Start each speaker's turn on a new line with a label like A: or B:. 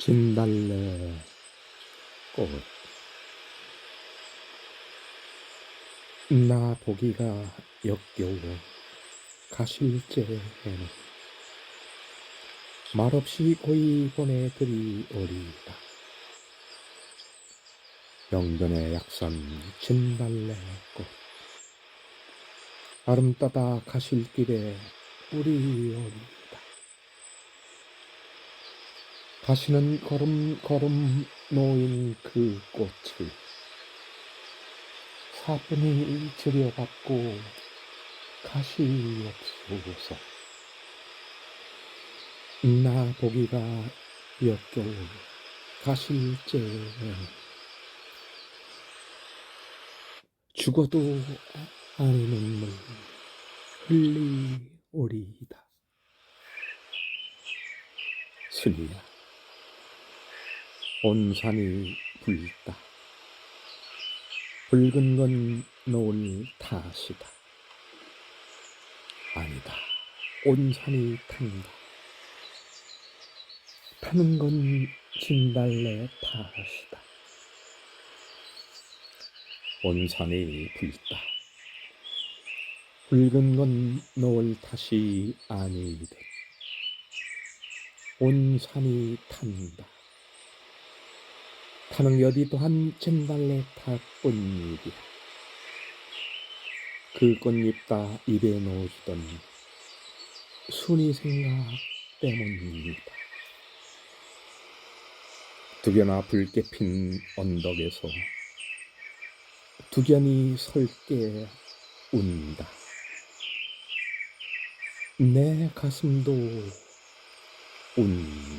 A: 진달래 꽃. 나 보기가 역겨워 가실제에는 말없이 고이 보내드리오리다. 영변의 약산 진달래 꽃. 아름 따다 가실 길에 우리 오리 다. 가시는 걸음 걸음 놓인 그 꽃을 사뿐히 들여받고 가시옵소서. 나 보기가 역겨워 가실제 죽어도 아니 눈물 흘리오리이다. 순이야. 온 산이 붉다. 붉은 건 노을 탓이다. 아니다. 온 산이 탄다. 타는 건 진달래 탓이다. 온 산이 붉다. 붉은 건 노을 탓이 아니듯. 온 산이 탄다. 타는 여디 또한 진달래 탓뿐이리라. 그 꽃잎 다 입에 넣어주던 순이 생각 때문입니다. 두견아 붉게 핀 언덕에서 두견이 설게 운다. 내 가슴도 운다.